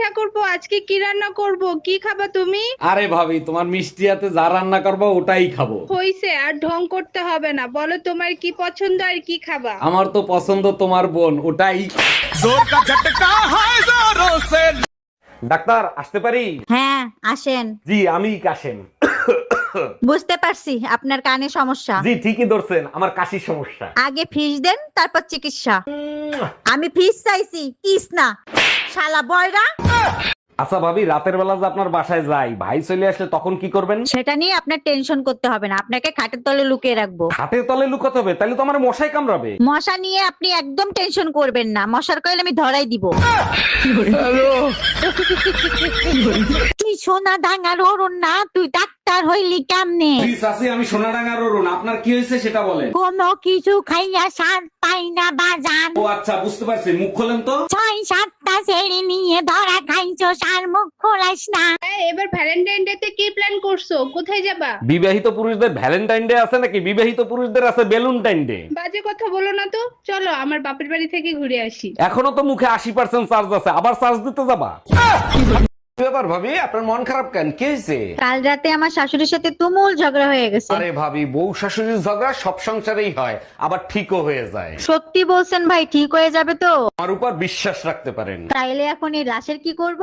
ঠাকুরপো আজকে কি রান্না করব? কি খাবা তুমি? আরে ভাবি তোমার মিষ্টি হাতে যা রান্না করব ওটাই খাব। হইছে আর ঢং করতে হবে না। বলো তোমার কি পছন্দ আর কি খাবা? আমার তো পছন্দ তোমার বোন ওটাই। ডাক্তার আসতে পারি? হ্যাঁ আসেন। জি আমি কাশেম। বুঝতে পারছি আপনার কানে সমস্যা। জি ঠিকই ধরছেন আমার কাশির সমস্যা। আগে ফিস দেন তারপর চিকিৎসা। আমি ফিস চাইছি কিস না। শালা বয়রা। আচ্ছা ভাবি রাতের বেলা যে আপনার বাসায় যাই ভাই চলে আসলে তখন কি করবেন? সেটা নিয়ে আপনার টেনশন করতে হবে না আপনাকে খাটের তলে লুকিয়ে রাখব। হাতের তলে লুকাতে হবে? তাহলে তো আমার মশাই কামড়াবে। মশা নিয়ে আপনি একদম টেনশন করবেন না মশার কয়েল আমি ধরাই দিব। তুই সোনা ডাঙার অরুণ না তুই ডাক্তার হইলি কেমনে? আমি সোনাডাঙ্গার অরুণ। আপনার কি হয়েছে সেটা বলেন। কোনো কিছু খাইয়া সার পাই না বাজান। ও আচ্ছা বুঝতে পারছি। মুখ খোলেন তো। ছয় সাতটা ছেড়ে নিয়ে ধরা খাইছো সার মুখ খোলাস না। এই, এবার ভ্যালেন্টাইন ডে তে কি প্ল্যান করছ? কোথায় যাবা? বিবাহিত পুরুষদের ভ্যালেন্টাইন ডে আছে নাকি? বিবাহিত পুরুষদের আছে বেলুনটাইন ডে বাজে কথা বলো না তো। চলো আমার বাপের বাড়ি থেকে ঘুরে আসি। এখনও তো মুখে আশি পার্সেন্ট চার্জ আছে। আবার চার্জ দিতে যাবা? ব্যাপার ভাবি? আপনার মন খারাপ কেন? কি হয়েছে? কাল রাতে আমার শাশুড়ির সাথে তুমুল ঝগড়া হয়ে গেছে। আরে ভাবি বউ শাশুড়ির ঝগড়া সব সংসারেই হয় আবার ঠিকও হয়ে যায়। সত্যি বলছেন ভাই ঠিক হয়ে যাবে তো? আমার উপর বিশ্বাস রাখতে পারেন। তাইলে এখন এই লাশের কি করব?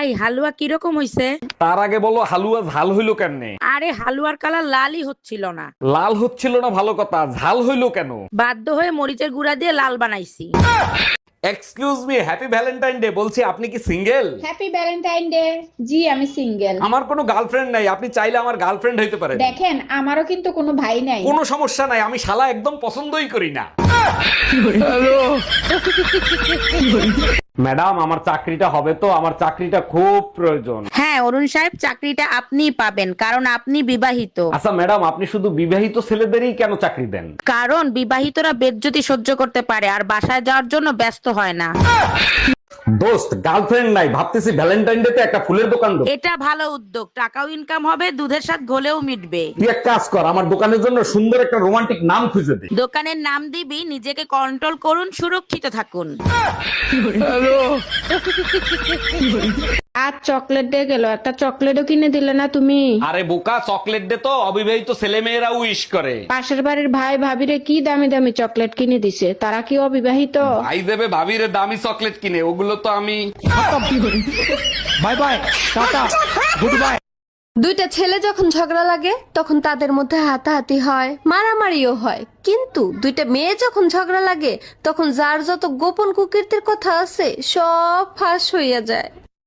এই হালুয়া কীরকম হইছে? তার আগে বলো হালুয়া ঝাল হইল কেমনে? আরে হালুয়ার কালার লালই হচ্ছিল না। লাল হচ্ছিল না ভালো কথা। ঝাল হইল কেন? বাধ্য হয়ে মরিচের গুঁড়া দিয়ে লাল বানাইছি। Excuse me happy Valentine day বলছি আপনি কি সিঙ্গেল হ্যাপি ভ্যালেন্টাইন ডে জি আমি সিঙ্গেল আমার কোনো গার্লফ্রেন্ড নাই আপনি চাইলে আমার গার্লফ্রেন্ড হইতে পারেন। দেখেন আমারও কিন্তু কোনো ভাই নাই। কোনো সমস্যা নাই আমি শালা একদম পছন্দই করি না। ম্যাডাম আমার চাকরিটা হবে তো আমার চাকরিটা খুব প্রয়োজন। হ্যাঁ অরুণ সাহেব চাকরিটা আপনিই পাবেন কারণ আপনি বিবাহিত। আচ্ছা ম্যাডাম আপনি শুধু বিবাহিত ছেলেদেরই কেন চাকরি দেন? কারণ বিবাহিতরা বেদ যদি সহ্য করতে পারে আর বাসায় যাওয়ার জন্য ব্যস্ত হয় না। দোস্ত গার্লফ্রেন্ড নাই ভাবতেছি ভ্যালেন্টাইন ডে তে একটা ফুলের দোকান দেব। এটা ভালো উদ্যোগ টাকাও ইনকাম হবে দুধের সাথে ঘোলেও মিটবে। তুই এক কাজ কর আমার দোকানের জন্য সুন্দর একটা রোমান্টিক নাম খুঁজে দে। দোকানের নাম দিবি নিজেকে কন্ট্রোল করুন সুরক্ষিত থাকুন। আর চকলেট দিয়ে গেল। একটা চকলেটও কিনে দিলে না তুমি? আরে বোকা চকলেট দে তো। অবিবাহিত ছেলে মেয়েরা উইশ করে। পাশের বাড়ির ভাই ভাবিরে কি দামি দামি চকলেট কিনে দিছে? তারা কি অবিবাহিত? ভাই দেবে ভাবিরে দামি চকলেট কিনে। ওগুলো তো আমি bye bye tata good bye দুইটা ছেলে যখন ঝগড়া লাগে তখন তাদের মধ্যে হাতাহাতি হয় মারামারিও হয়। কিন্তু দুইটা মেয়ে যখন ঝগড়া লাগে তখন যার যত গোপন কুকীর্তির কথা আছে সব ফাঁস হইয়া যায়।